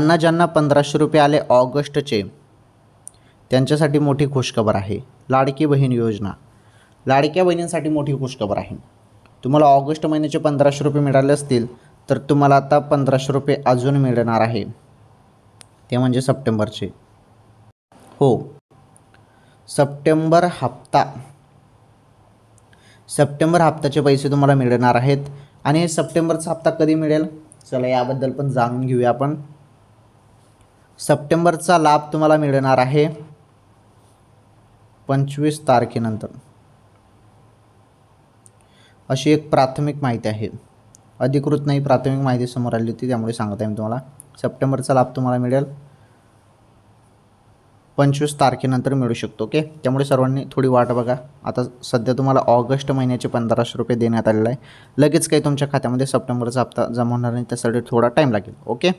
ज्यांना ज्यांना पंधराशे रुपये आले ऑगस्टचे त्यांच्यासाठी मोठी खुशखबर आहे. लाडकी बहीण योजना. लाडक्या बहिणींसाठी मोठी खुशखबर आहे. तुम्हाला ऑगस्ट महिन्याचे पंधराशे रुपये मिळाले असतील तर तुम्हाला आता पंधराशे रुपये अजून मिळणार आहे. ते म्हणजे सप्टेंबरचे. हो. सप्टेंबर हप्ता. सप्टेंबर हप्त्याचे पैसे तुम्हाला मिळणार आहेत. आणि सप्टेंबरचा हप्ता कधी मिळेल? चला याबद्दल पण जाणून घेऊया आपण. सप्टेंबरचा लाभ तुम्हाला मिळणार आहे पंचवीस तारखेनंतर. अशी एक प्राथमिक माहिती आहे. अधिकृत नाही प्राथमिक माहिती समोर आली होती त्यामुळे सांगत आहे मी तुम्हाला. सप्टेंबरचा लाभ तुम्हाला मिळेल. पंचवीस तारखेनंतर मिळू शकतो ओके? त्यामुळे सर्वांनी थोडी वाट बघा. आता सध्या तुम्हाला ऑगस्ट महिन्याचे पंधराशे रुपये देण्यात आलेला आहे. लगेच काही तुमच्या खात्यामध्ये सप्टेंबरचा हप्ता जमा होणार नाही त्यासाठी थोडा टाईम लागेल ओके?